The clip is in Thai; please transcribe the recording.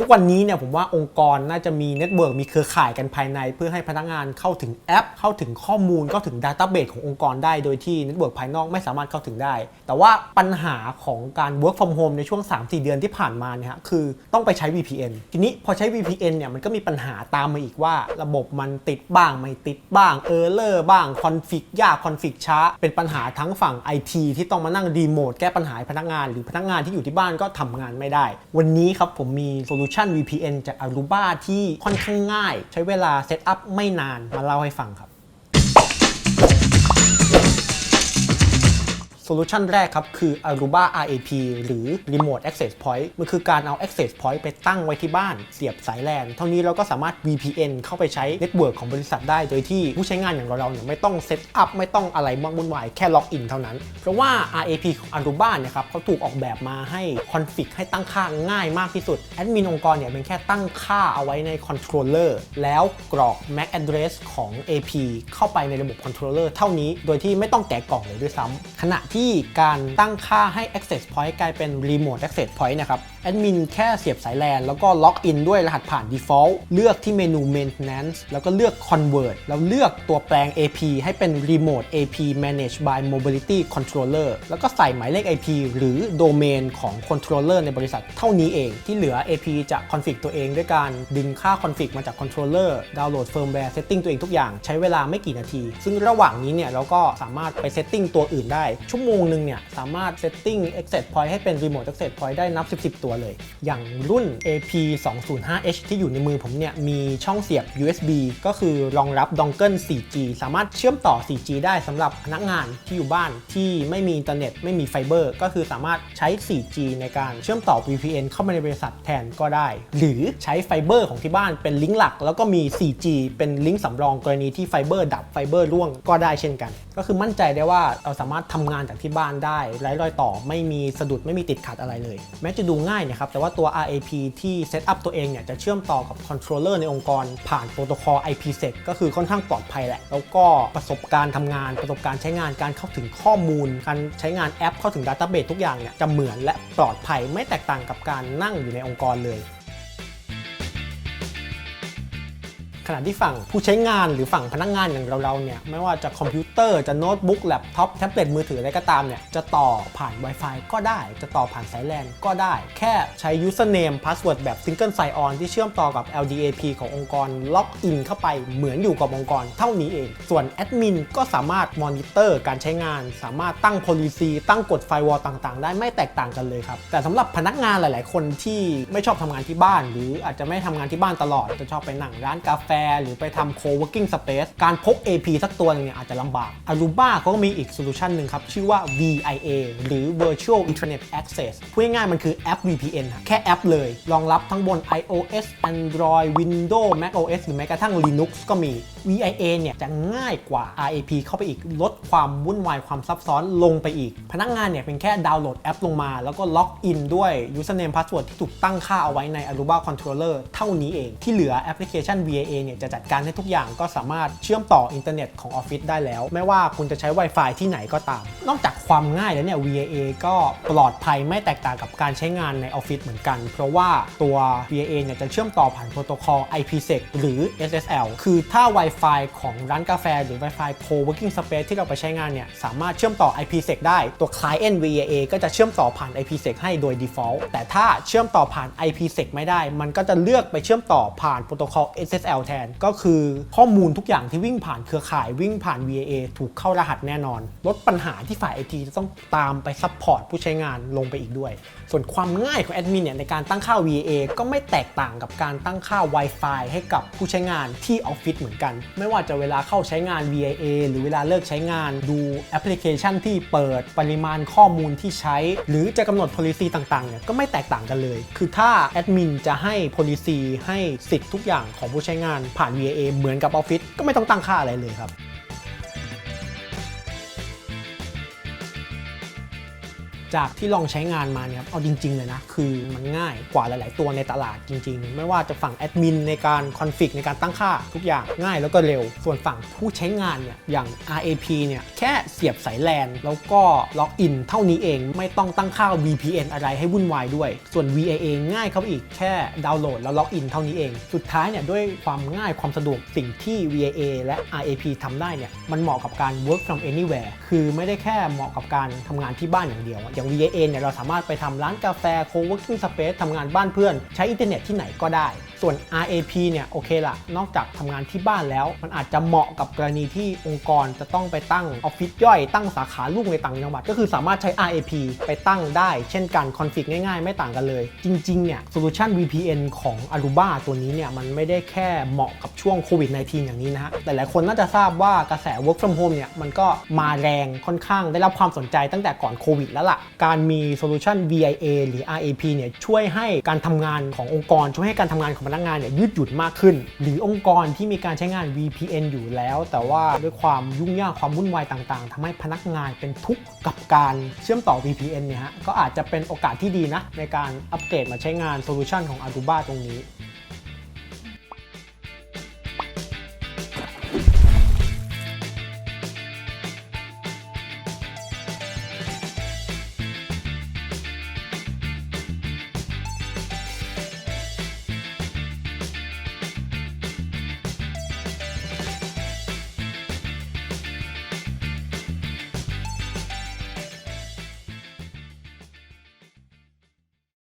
ทุกวันนี้เนี่ยผมว่าองค์กรน่าจะมีเน็ตเวิร์กมีเครือข่ายกันภายใน เพื่อให้พนักงานเข้าถึงแอป เข้าถึงข้อมูลเข้าถึงดัตต้าเบสขององค์กรได้โดยที่เน็ตเวิร์กภายนอกไม่สามารถเข้าถึงได้ แต่ว่าปัญหาของการ work from home ในช่วง 3-4 เดือนที่ผ่านมาเนี่ยฮะคือต้องไปใช้ VPN ทีนี้พอใช้ VPN เนี่ยมันก็มีปัญหาตามมาอีกว่า ระบบมันติดบ้างไม่ติดบ้างเออร์เลอร์บ้างคอนฟิกยากคอนฟิกช้า เป็นปัญหาทั้งฝั่ง IT ที่ต้องมานั่งรีโมทแก้ปัญหาพนักงาน หรือพนักงานที่อยู่ที่บ้านก็ทำงานไม่ได้ วันนี้ครับผมมีโซลูชัน VPN จาก Aruba ที่ค่อนข้างง่าย ใช้เวลาเซตอัพไม่นานมาเล่าให้ฟังครับ โซลูชันแรกครับ คือ Aruba RAP หรือ Remote Access Point มันคือการเอา Access Point ไปตั้งไว้ที่บ้าน เสียบสายแลนเท่านี้เราก็สามารถ VPN เข้าไปใช้เน็ตเวิร์กของบริษัทได้ โดยที่ผู้ใช้งานอย่างเราเนี่ยไม่ต้องเซตอัพไม่ต้องอะไรมากวุ่นวายแค่ล็อกอินเท่านั้น เพราะว่า RAP ของ Aruba เนี่ยครับเขาถูกออกแบบมาให้คอนฟิกให้ตั้งค่าง่ายมากที่สุดแอดมินองค์กรเนี่ยเป็นแค่ตั้งค่าเอาไว้ในคอนโทรลเลอร์แล้วกรอก MAC address ของ AP เข้าไปในระบบคอนโทรลเลอร์เท่านี้ โดยที่ไม่ต้องแกะกล่องเลยด้วยซ้ำขณะที่การตั้งค่าให้ access point กลายเป็น remote access point นะครับ แอดมินแค่เสียบสายแลนแล้วก็ล็อกอินด้วยรหัสผ่าน default เลือกที่เมนู maintenance แล้วก็เลือก convert แล้วเลือกตัวแปลง AP ให้เป็น remote AP managed by mobility controller แล้วก็ใส่หมายเลข IP หรือ domain ของ controller ในบริษัทเท่านี้เอง ที่เหลือ AP จะ config ตัวเองด้วยการดึงค่า config มาจาก controller ดาวน์โหลด firmware setting ตัวเองทุกอย่างใช้เวลาไม่กี่นาที ซึ่งระหว่างนี้เนี่ยเราก็สามารถไป setting ตัวอื่นได้ชั่วโมโมงหนึ่งเนี่ยสามารถ setting access point ให้เป็น remote access point ได้นับ 10 10 ตัวเลย อย่างรุ่น AP 205H ที่อยู่ในมือผมเนี่ยมีช่องเสียบ USB ก็คือรองรับดองเกิล 4G สามารถเชื่อมต่อ 4G ได้สำหรับพนักงานที่อยู่บ้านที่ไม่มีอินเทอร์เน็ตไม่มีไฟเบอร์ก็คือสามารถใช้ 4G ในการเชื่อมต่อ VPN เข้ามาในบริษัทแทนก็ได้ หรือใช้ไฟเบอร์ของที่บ้านเป็นลิงก์หลัก แล้วก็มี 4G เป็นลิงก์สำรองกรณีที่ไฟเบอร์ดับไฟเบอร์ร่วงก็ได้เช่นกัน ก็คือมั่นใจได้ว่าเราสามารถทำงานจากที่บ้านได้ไร้รอยต่อไม่มีสะดุดไม่มีติดขัดอะไรเลย แม้จะดูง่ายนะครับแต่ว่าตัว RAP ที่เซตอัพตัวเองเนี่ยจะเชื่อมต่อกับคอนโทรลเลอร์ในองค์กร ผ่านโปรโตคอล IPsec ก็คือค่อนข้างปลอดภัยแหละ แล้วก็ประสบการณ์ทำงานประสบการณ์ใช้งานการเข้าถึงข้อมูล การใช้งานแอปเข้าถึงดัตต้าเบสทุกอย่างเนี่ยจะเหมือนและปลอดภัยไม่แตกต่างกับการนั่งอยู่ในองค์กรเลย ขณะที่ฝั่งผู้ใช้งานหรือฝั่งพนักงานอย่างเราๆเนี่ยไม่ว่าจะคอมพิวเตอร์จะโน้ตบุ๊กแล็ปท็อปแท็บเล็ตมือถืออะไรก็ตามเนี่ยจะต่อผ่าน Wi-Fi ก็ได้ จะต่อผ่านสายแลนก็ได้ แค่ใช้ username password แบบ single sign on ที่เชื่อมต่อกับ LDAP ขององค์กรล็อกอินเข้าไปเหมือนอยู่กับองค์กรเท่านี้เอง ส่วนแอดมินก็สามารถมอนิเตอร์การใช้งาน สามารถตั้ง policy ตั้งกฎ firewall ต่างๆ ได้ไม่แตกต่างกันเลยครับ แต่สำหรับพนักงานหลาย ๆ คนที่ไม่ชอบทำงานที่บ้าน หรืออาจจะไม่ทำงานที่บ้านตลอดจะชอบไปนั่งร้านกาแฟหรือไปทำ co-working space การพก AP สักตัวหนึงเนี่ยอาจจะลำบาก Aruba เขาก็มีอีกโซลูชันหนึ่งครับ ชื่อว่า VIA หรือ Virtual Internet Access พูดง่ายๆมันคือแอป VPN ครับแค่แอปเลย รองรับทั้งบน iOS Android Windows macOS หรือแม้กระทั่ง Linux ก็มี VIA เนี่ยจะง่ายกว่า RAP เข้าไปอีกลดความวุ่นวายความซับซ้อนลงไปอีก พนักงานเนี่ยเป็นแค่ดาวน์โหลดแอปลงมา แล้วก็ล็อกอินด้วย username password ที่ถูกตั้งค่าเอาไว้ใน Aruba Controller เท่านี้เอง ที่เหลือแอปพลิเคชัน VIA เนี่ยจะจัดการให้ทุกอย่างก็สามารถเชื่อมต่ออินเทอร์เน็ตของออฟฟิศได้แล้ว ไม่ว่าคุณจะใช้ Wi-Fi ที่ไหนก็ตาม นอกจากความง่ายแล้วเนี่ย VIA ก็ปลอดภัยไม่แตกต่างกับการใช้งานในออฟฟิศเหมือนกัน เพราะว่าตัว VIA เนี่ยจะเชื่อมต่อผ่านโปรโตคอล IPsec หรือ SSL คือถ้า Wi-Fi ของร้านกาแฟ หรือ Wi-Fi co-working space ที่เราไปใช้งานเนี่ยสามารถเชื่อมต่อ IPsec ได้ตัว client VIA ก็จะเชื่อมต่อผ่าน IPsec ให้โดย default แต่ถ้าเชื่อมต่อผ่าน IPsec ไม่ได้ มันก็จะเลือกไปเชื่อมต่อผ่านโปรโตคอล SSL แทน ก็คือข้อมูลทุกอย่างที่วิ่งผ่านเครือข่ายวิ่งผ่าน VIA ถูกเข้ารหัสแน่นอน ลดปัญหาที่ฝ่าย IT จะต้องตามไปซัพพอร์ตผู้ใช้งานลงไปอีกด้วย ส่วนความง่ายของแอดมินเนี่ยในการตั้งค่า V A ก็ไม่แตกต่างกับการตั้งค่า Wi-Fi ให้กับผู้ใช้งานที่ออฟฟิศเหมือนกัน ไม่ว่าจะเวลาเข้าใช้งาน V A หรือเวลาเลิกใช้งานดูแอปพลิเคชันที่เปิดปริมาณข้อมูลที่ใช้ หรือจะกำหนด policy ต่างๆเนี่ยก็ไม่แตกต่างกันเลย คือถ้าแอดมินจะให้ policy ให้สิทธิ์ทุกอย่างของผู้ใช้งานผ่าน V A เหมือนกับออฟฟิศก็ไม่ต้องตั้งค่าอะไรเลยครับ จากที่ลองใช้งานมาเนี่ยเอาจริง ๆ เลยนะ คือมันง่ายกว่าหลาย ๆ ตัวในตลาดจริง ๆ ไม่ว่าจะฝั่งแอดมินในการคอนฟิกในการตั้งค่าทุกอย่างง่ายแล้วก็เร็ว ส่วนฝั่งผู้ใช้งานเนี่ยอย่าง RAP เนี่ยแค่เสียบสายแลนแล้วก็ล็อกอินเท่านี้เองไม่ต้องตั้งค่า VPN อะไรให้วุ่นวายด้วย ส่วน VAA ง่ายเข้าไปอีกแค่ดาวน์โหลดแล้วล็อกอินเท่านี้เอง สุดท้ายเนี่ยด้วยความง่ายความสะดวกสิ่งที่ VAA และ RAP ทำได้เนี่ยมันเหมาะกับการ work from anywhere คือไม่ได้แค่เหมาะกับการทำงานที่บ้านอย่างเดียวอย่าง VAN เนี่ยเราสามารถไปทำร้านกาแฟ co-working space ทำงานบ้านเพื่อน ใช้อินเทอร์เน็ตที่ไหนก็ได้ส่วน RAP เนี่ยโอเคละนอกจากทำงานที่บ้านแล้ว มันอาจจะเหมาะกับกรณีที่องค์กรจะต้องไปตั้งออฟฟิศย่อยตั้งสาขาลูกในต่างจังหวัด ก็คือสามารถใช้ RAP ไปตั้งได้เช่นกันคอนฟิกง่ายๆ ไม่ต่างกันเลย จริงๆเนี่ยโซลูชัน VPN ของ Aruba ตัวนี้เนี่ยมันไม่ได้แค่เหมาะกับช่วงโควิด -19 อย่างนี้นะฮะหลายๆคนน่าจะทราบว่ากระแส work from home เนี่ยมันก็มาแรงค่อนข้างได้รับความสนใจตั้งแต่ก่อนโควิดแล้วล่ะ การมีโซลูชัน VIA หรือ RAP เนี่ยช่วยให้การทำงานขององค์กรช่วยให้การทำงานของพนักงานเนี่ยยืดหยุ่นมากขึ้น หรือองค์กรที่มีการใช้งาน VPN อยู่แล้ว แต่ว่าด้วยความยุ่งยากความวุ่นวายต่างๆทำให้พนักงานเป็นทุกข์กับการเชื่อมต่อ VPN เนี่ยฮะก็อาจจะเป็นโอกาสที่ดีนะในการอัปเกรดมาใช้งานโซลูชันของ Aruba ตรงนี้